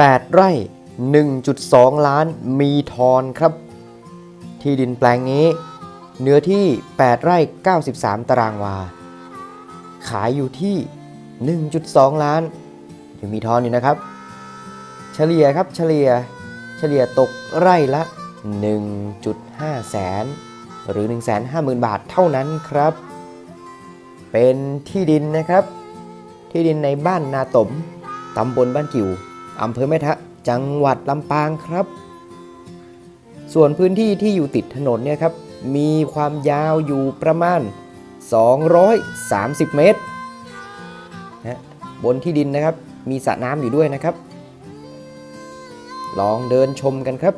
8 ไร่ 1.2 ล้านมีทอนครับ ที่ดินแปลงนี้ เนื้อที่ 8 ไร่ 93 ตารางวา ขายอยู่ที่ 1.2 ล้านยังมีทอนอยู่นะครับ เฉลี่ยครับเฉลี่ยเฉลี่ยตกไร่ละ 1.5 แสน หรือ 150,000 บาทเท่านั้นครับ เป็นที่ดินนะครับ ที่ดินในบ้านนาตมตำบลบ้านกิ่ว อำเภอแม่ทะจังหวัดลำปางครับ ส่วนพื้นที่ที่อยู่ติดถนนเนี่ยครับ มีความยาวอยู่ประมาณ 230 เมตรนะบนที่ดินนะครับ มีสระน้ำอยู่ด้วยนะครับ ลองเดินชมกันครับ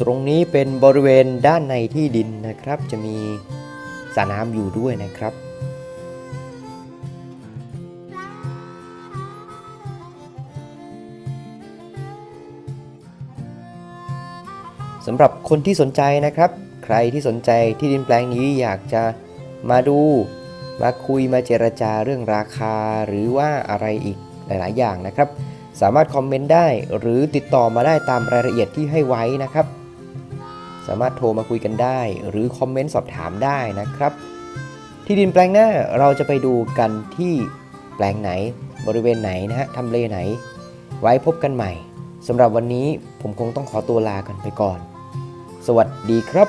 ตรงนี้เป็นบริเวณด้านในที่ดินนะครับ จะมีสระน้ำอยู่ด้วยนะครับ สำหรับคนที่สนใจนะครับ ใครที่สนใจที่ดินแปลงนี้อยากจะมาดูมาคุยมาเจรจาเรื่องราคาหรือว่าอะไรอีกหลาย ๆ อย่างนะครับ สามารถคอมเมนต์ได้หรือติดต่อมาได้ตามรายละเอียดที่ให้ไว้นะครับ สามารถโทรมาคุยกันได้ หรือคอมเมนต์สอบถามได้นะครับ ที่ดินแปลงหน้าเราจะไปดูกันที่แปลงไหนบริเวณไหนนะฮะทำเลไหน ไว้พบกันใหม่สำหรับวันนี้ผมคงต้องขอตัวลากันไปก่อน สวัสดีครับ